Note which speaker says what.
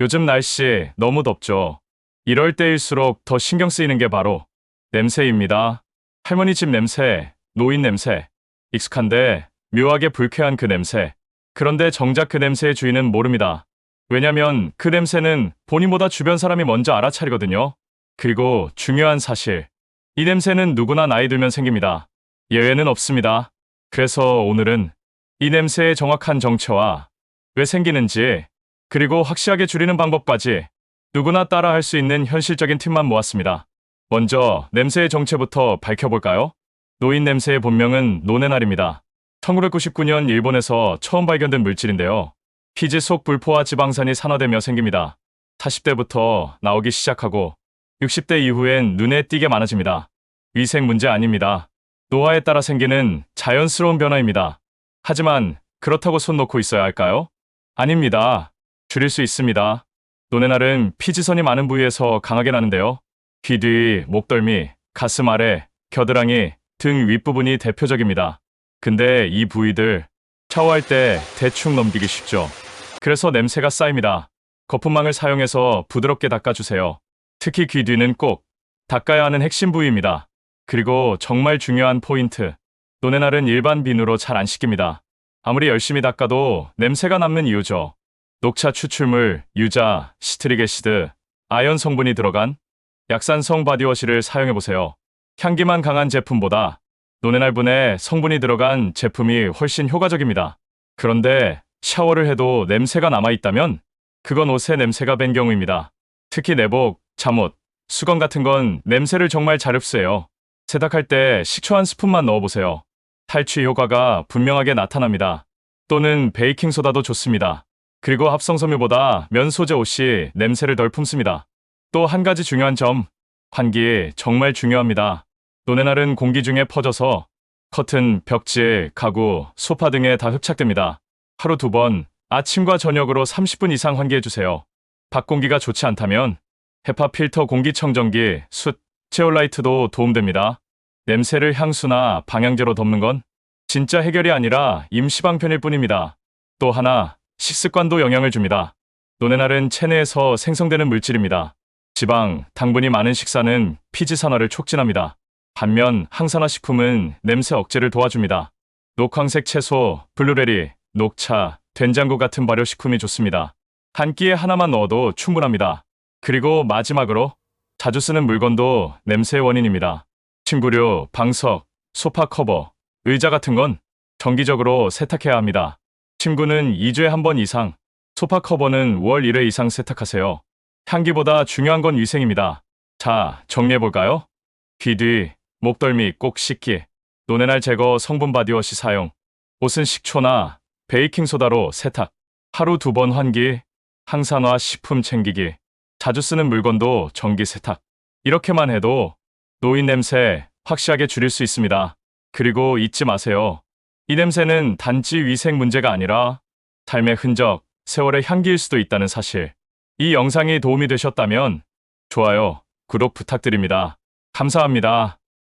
Speaker 1: 요즘 날씨 너무 덥죠. 이럴 때일수록 더 신경 쓰이는 게 바로 냄새입니다. 할머니 집 냄새, 노인 냄새. 익숙한데 묘하게 불쾌한 그 냄새. 그런데 정작 그 냄새의 주인은 모릅니다. 왜냐면 그 냄새는 본인보다 주변 사람이 먼저 알아차리거든요. 그리고 중요한 사실. 이 냄새는 누구나 나이 들면 생깁니다. 예외는 없습니다. 그래서 오늘은 이 냄새의 정확한 정체와 왜 생기는지, 그리고 확실하게 줄이는 방법까지 누구나 따라 할 수 있는 현실적인 팁만 모았습니다. 먼저 냄새의 정체부터 밝혀볼까요? 노인 냄새의 본명은 노네날입니다. 1999년 일본에서 처음 발견된 물질인데요. 피지 속 불포화 지방산이 산화되며 생깁니다. 40대부터 나오기 시작하고 60대 이후엔 눈에 띄게 많아집니다. 위생 문제 아닙니다. 노화에 따라 생기는 자연스러운 변화입니다. 하지만 그렇다고 손 놓고 있어야 할까요? 아닙니다. 줄일 수 있습니다. 노네날은 피지선이 많은 부위에서 강하게 나는데요. 귀 뒤, 목덜미, 가슴 아래, 겨드랑이 등 윗부분이 대표적입니다. 근데 이 부위들 샤워할 때 대충 넘기기 쉽죠. 그래서 냄새가 쌓입니다. 거품망을 사용해서 부드럽게 닦아주세요. 특히 귀 뒤는 꼭 닦아야 하는 핵심 부위입니다. 그리고 정말 중요한 포인트. 노네날은 일반 비누로 잘 안 씻깁니다. 아무리 열심히 닦아도 냄새가 남는 이유죠. 녹차 추출물, 유자, 시트릭 애시드, 아연 성분이 들어간 약산성 바디워시를 사용해보세요. 향기만 강한 제품보다 노네날분에 성분이 들어간 제품이 훨씬 효과적입니다. 그런데 샤워를 해도 냄새가 남아있다면 그건 옷의 냄새가 밴 경우입니다. 특히 내복, 잠옷, 수건 같은 건 냄새를 정말 잘 흡수해요. 세탁할 때 식초 한 스푼만 넣어보세요. 탈취 효과가 분명하게 나타납니다. 또는 베이킹소다도 좋습니다. 그리고 합성섬유보다 면 소재 옷이 냄새를 덜 품습니다. 또 한 가지 중요한 점, 환기 정말 중요합니다. 노네날은 공기 중에 퍼져서 커튼, 벽지, 가구, 소파 등에 다 흡착됩니다. 하루 두 번, 아침과 저녁으로 30분 이상 환기해주세요. 밖 공기가 좋지 않다면 헤파 필터 공기청정기, 숯, 제올라이트도 도움됩니다. 냄새를 향수나 방향제로 덮는 건 진짜 해결이 아니라 임시방편일 뿐입니다. 또 하나, 식습관도 영향을 줍니다. 노네날은 체내에서 생성되는 물질입니다. 지방, 당분이 많은 식사는 피지 산화를 촉진합니다. 반면 항산화 식품은 냄새 억제를 도와줍니다. 녹황색 채소, 블루베리, 녹차, 된장국 같은 발효식품이 좋습니다. 한 끼에 하나만 넣어도 충분합니다. 그리고 마지막으로 자주 쓰는 물건도 냄새의 원인입니다. 침구류, 방석, 소파 커버, 의자 같은 건 정기적으로 세탁해야 합니다. 침구는 2주에 한 번 이상, 소파 커버는 월 1회 이상 세탁하세요. 향기보다 중요한 건 위생입니다. 자, 정리해볼까요? 귀 뒤, 목덜미 꼭 씻기, 노네날 제거 성분 바디워시 사용, 옷은 식초나 베이킹소다로 세탁, 하루 두 번 환기, 항산화 식품 챙기기, 자주 쓰는 물건도 정기 세탁. 이렇게만 해도 노인 냄새 확실하게 줄일 수 있습니다. 그리고 잊지 마세요. 이 냄새는 단지 위생 문제가 아니라 삶의 흔적, 세월의 향기일 수도 있다는 사실. 이 영상이 도움이 되셨다면 좋아요, 구독 부탁드립니다. 감사합니다.